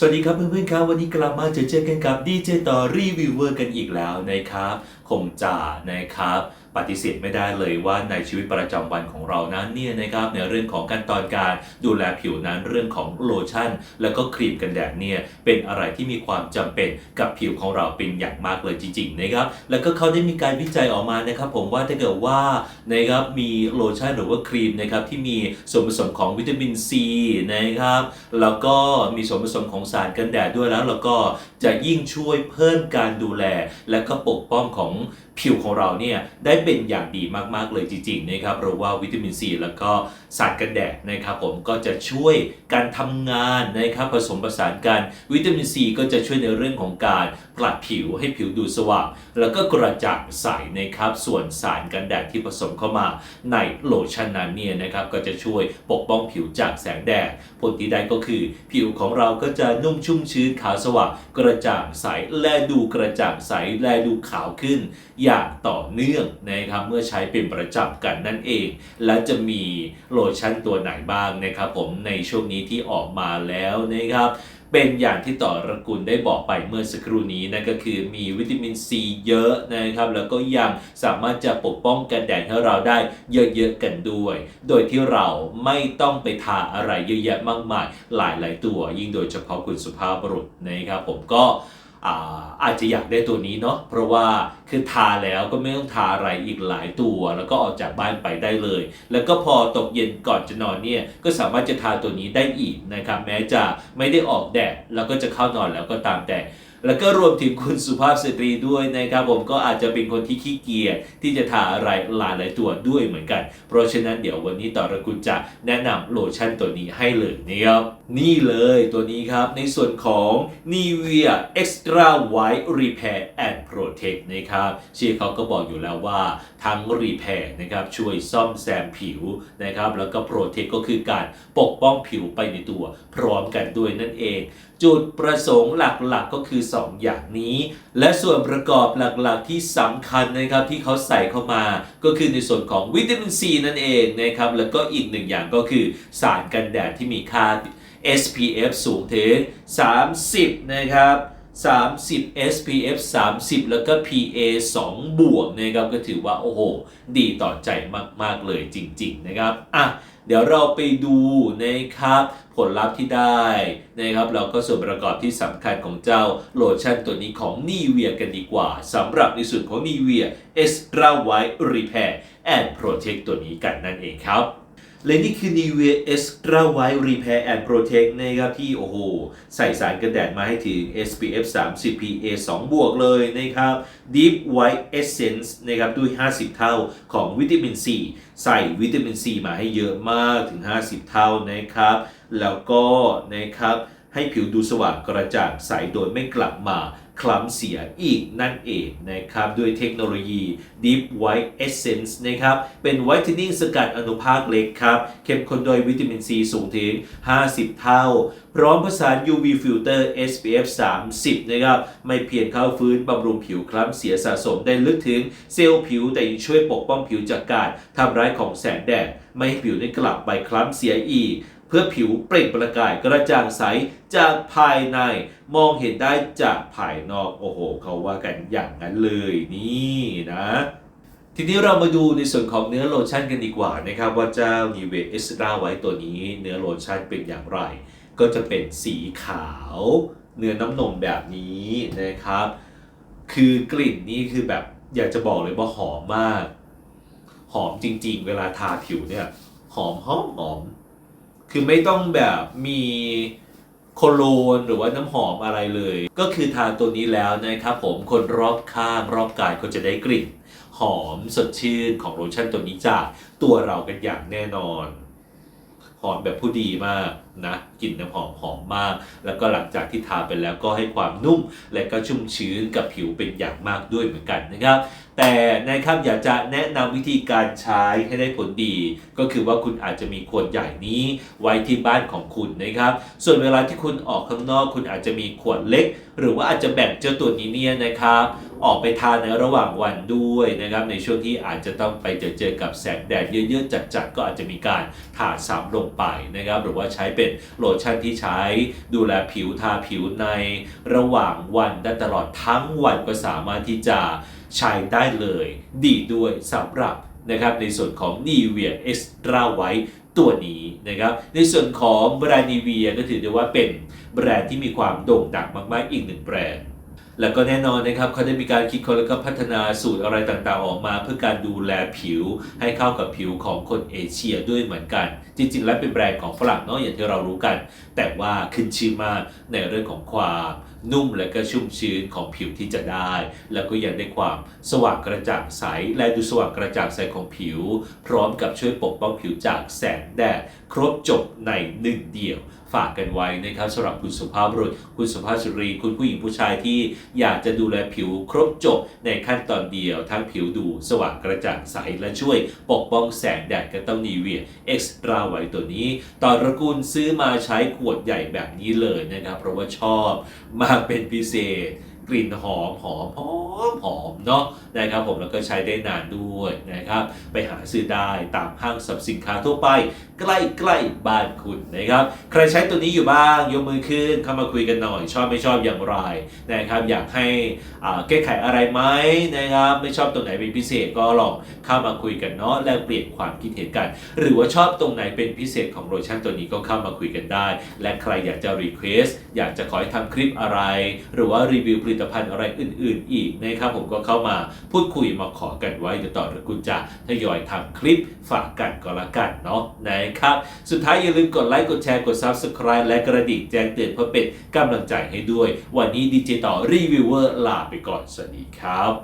สวัสดีครับเพื่อนๆครับวันนี้กลับมาเจอเจอกันกับดีเจต่อรีวิวเวอร์กันอีกแล้วนะครับ คงจ่านะครับปฏิเสธไม่ได้เลยว่าในชีวิตประจำวันของเรานั้นเนี่ยนะครับในเรื่องของขั้นตอนการดูแลผิวนั้นเรื่องของโลชั่น แล้วก็ครีมกันแดดเนี่ยเป็นอะไรที่มีความจำเป็นกับผิวของเราเป็นอย่างมากเลยจริงๆนะครับแล้วก็เขาได้มีการวิจัยออกมานะครับผมว่าถ้าเกิดว่านะครับมีโลชั่นหรือว่าครีมนะครับที่มีส่วนผสมของวิตามินซีนะครับแล้วก็มีส่วนผสมของสารกันแดดด้วยแล้วแล้วก็จะยิ่งช่วยเพิ่มการดูแล และก็ปกป้องของผิวของเราเนี่ยได้เป็นอย่างดีมากๆเลยจริงๆนะครับเพราะว่าวิตามินซีแล้วก็สารกันแดดนะครับผมก็จะช่วยการทำงานนะครับผสมผสานกันวิตามินซีก็จะช่วยในเรื่องของการผลัดผิวให้ผิวดูสว่าง แล้วก็กระจ่างใสนะครับส่วนสารกันแดดที่ผสมเข้ามาในโลชั่นนั้นเนี่ยนะครับก็จะช่วยปกป้องผิวจากแสงแดดผลที่ได้ก็คือ ผิวของเราก็จะนุ่มชุ่มชื้นขาวสว่างกระจ่างใสและดูกระจ่างใสและดูขาวขึ้น อย่างต่อเนื่องนะครับเมื่อใช้เป็นประจำกันนั่นเอง และจะมีโลชั่นตัวไหนบ้างนะครับผมในช่วงนี้ที่ออกมาแล้วนะครับเป็นอย่างที่ต่อระกุลได้บอกไปเมื่อสักครู่นี้นั่นก็คือมีวิตามินซีเยอะนะครับ แล้วก็ยังสามารถจะปกป้องกันแดดให้เราได้เยอะๆกันด้วย โดยที่เราไม่ต้องไปทาอะไรเยอะแยะมากมายหลายๆตัว ยิ่งโดยเฉพาะคุณสุภาพบุรุษนะครับผมก็ อาอาจจะอยากได้ตัวนี้เนาะเพราะว่าคือทาแล้วก็ไม่ต้องทาอะไรอีกหลายตัว แล้วก็ออกจากบ้านไปได้เลย แล้วก็พอตกเย็นก่อนจะนอนเนี่ยก็สามารถจะทาตัวนี้ได้อีกนะครับแม้จะไม่ได้ออกแดดแล้วก็จะเข้านอนแล้วก็ตามแต่ แล้วก็รวมถึงคุณสุภาพสตรีด้วยนะครับผมก็อาจจะเป็นคนที่ขี้เกียจที่จะทาอะไรหลายหลายตัวด้วยเหมือนกัน เพราะฉะนั้นเดี๋ยววันนี้ต่อระกุลจะแนะนำโลชั่นตัวนี้ให้เลยนะครับนี่เลยตัวนี้ครับในส่วนของ Nivea Extra White Repair and Protect นะครับชื่อเขาก็บอกอยู่แล้วว่าทั้ง Repair นะครับช่วยซ่อมแซมผิวนะครับแล้วก็ Protect ก็คือการปกป้องผิวไปในตัวพร้อมกันด้วยนั่นเอง จุดประสงค์หลักๆก็คือ 2 อย่างนี้ และส่วนประกอบหลักๆที่สำคัญนะครับที่เขาใส่เข้ามา ก็คือในส่วนของวิตามินซีนั่นเองนะครับแล้วก็อีกหนึ่งอย่างก็คือสารกันแดดที่มีค่า SPF สูงถึง 30 นะครับ 30 SPF 30 แล้วก็ PA 2 บวกนะครับก็ถือว่า โอ้โห ดีต่อใจมาก ๆ เลยจริง ๆ นะครับ อะ เดี๋ยวเราไปดูนะครับ ผลลัพธ์ที่ได้นะครับ เราก็ส่วนประกอบที่สำคัญของเจ้าโลชั่นตัวนี้ของ n i v e a กันดีกว่าสำหรับในส่วนของ n i v e a Extra White Repair and Protect ตัวนี้กันนั่นเองครับ และนี่คือ Nivea Extra White Repair and Protect นะครับที่โอ้โห ใส่สารกันแดดมาให้ถึง SPF 30 PA 2 บวกเลยนะครับ Deep White Essence นะครับด้วย 50 เท่าของวิตามิน C ใส่วิตามิน C มาให้เยอะมากถึง 50 เท่านะครับ แล้วก็นะครับให้ผิวดูสว่างกระจ่างใสโดยไม่กลับมา คล้ำเสียอีกนั่นเองนะครับ ด้วยเทคโนโลยี Deep White Essence นะครับ เป็นไวท์เทนนิ่งสกัดอนุภาคเล็กครับ เข้มข้นโดยวิตามินซีสูงถึง 50 เท่า พร้อมผสาน UV filter SPF 30 นะครับ ไม่เพียงเข้าฟื้นบำรุงผิวคล้ำเสียสะสมได้ลึกถึงเซลล์ผิวแต่ยังช่วยปกป้องผิวจากการทำร้ายของแสงแดด ไม่ให้ผิวได้กลับไปคล้ำเสียอีก เพื่อผิวเปล่งประกายกระจ่างใสจากภายในมองเห็นได้จากภายนอกโอ้โหเขาว่ากันอย่างนั้นเลยนี่นะ ทีนี้เรามาดูในส่วนของเนื้อโลชั่นกันดีกว่านะครับว่าเจ้า n i v e a Extra ไว้ตัวนี้ เนื้อโลชั่นเป็นอย่างไร ก็จะเป็นสีขาว เนื้อน้ำนมแบบนี้นะครับ คือกลิ่นนี่คือแบบอยากจะบอกเลยว่าหอมมาก หอมจริง ๆ เวลาทาผิวเนี่ยหอมหอมหอม คือไม่ต้องแบบมีโคโลนหรือว่าน้ำหอมอะไรเลย ก็คือทาตัวนี้แล้วนะครับผมคนรอบข้างรอบกายก็จะได้กลิ่น หอมสดชื่นของโลชั่นตัวนี้จากตัวเรากันอย่างแน่นอน หอมแบบผู้ดีมาก นะกลิ่นน้ำหอมหอมมาก แล้วก็หลังจากที่ทาไปแล้วก็ให้ความนุ่ม และก็ชุ่มชื้นกับผิวเป็นอย่างมากด้วยเหมือนกันนะครับ แต่นะครับอยากจะแนะนำวิธีการใช้ให้ได้ผลดี ก็คือว่าคุณอาจจะมีขวดใหญ่นี้ไว้ที่บ้านของคุณนะครับ ส่วนเวลาที่คุณออกข้างนอก คุณอาจจะมีขวดเล็ก หรือว่าอาจจะแบ่งเจ้าตัวนี้เนี่ยนะครับออกไปทานในระหว่างวันด้วยนะครับในช่วงที่อาจจะต้องไปเจอเจอกับแสงแดดเยอะๆจัดๆก็อาจจะมีการทาซ้ำลงไปนะครับหรือว่าใช้เป็น็นโลชั่นที่ใช้ดูแลผิวทาผิวในระหว่างวันได้ตลอดทั้งวันก็สามารถที่จะใช้ได้เลย ดีด้วยสำหรับนะครับในส่วนของ n i v e a Extra White ตัวนี้นะครับ ในส่วนของแบรนด์ n i v e a ก็ถือได้ว่าเป็นแบรนด์ที่มีความโด่งดังมากๆอีกหนึ่งแบรนด์ แล้วก็แน่นอนนะครับเขาได้มีการคิดค้นแล้วก็พัฒนาสูตรอะไรต่างๆออกมา เพื่อการดูแลผิวให้เข้ากับผิวของคนเอเชียด้วยเหมือนกัน จริงๆ แล้วเป็นแบรนด์ของฝรั่งเนาะอย่างที่เรารู้กัน แต่ว่าขึ้นชื่อมากในเรื่องของความนุ่มและก็ชุ่มชื้นของผิวที่จะได้ แล้วก็ยังได้ความสว่างกระจ่างใสและดูสว่างกระจ่างใสของผิว พร้อมกับช่วยปกป้องผิวจากแสงแดดครบจบในหนึ่งเดียว ฝากกันไว้นะครับสำหรับคุณสุภาพบุรุษ คุณสุภาพสตรี คุณผู้หญิงผู้ชายที่อยากจะดูแลผิวครบจบในขั้นตอนเดียว ทั้งผิวดูสว่างกระจ่างใสและช่วยปกป้องแสงแดดก็ต้องนีเวียเอ็กซ์ตร้าไวตัวนี้ ตอนระกูลซื้อมาใช้ขวดใหญ่แบบนี้เลยนะครับ เพราะว่าชอบมากเป็นพิเศษกลิ่นหอมหอมหอมหอมเนาะนะครับผมแล้วก็ใช้ได้นานด้วยนะครับ ไปหาซื้อได้ตามห้างสรรพสินค้าทั่วไป ใกล้ๆบ้านคุณนะครับ ใครใช้ตัวนี้อยู่บ้างยกมือขึ้นเข้ามาคุยกันหน่อย ชอบไม่ชอบอย่างไรนะครับ อยากให้แก้ไขอะไรไหมนะครับ ไม่ชอบตรงไหนเป็นพิเศษก็ลองเข้ามาคุยกันเนาะแลกเปลี่ยนความคิดเห็นกัน หรือว่าชอบตรงไหนเป็นพิเศษของโลชั่นตัวนี้ก็เข้ามาคุยกันได้ และใครอยากจะรีเควสอยากจะขอให้ทำคลิปอะไร หรือว่ารีวิวผลิตภัณฑ์อะไรอื่น ๆ อีกนะครับผมก็เข้ามาพูดคุยมาขอกันไว้เดี๋ยวต่อหรือคุณจะทยอยทำคลิปฝากกันก็แล้วกันเนาะนะครับ สุดท้ายอย่าลืมกดไลค์กดแชร์กด Subscribe และกระดิ่งแจ้งเตือนเพื่อเป็นกำลังใจให้ด้วย วันนี้ดีเจต่อรีวิวเวอร์ลาไปก่อน สวัสดีครับ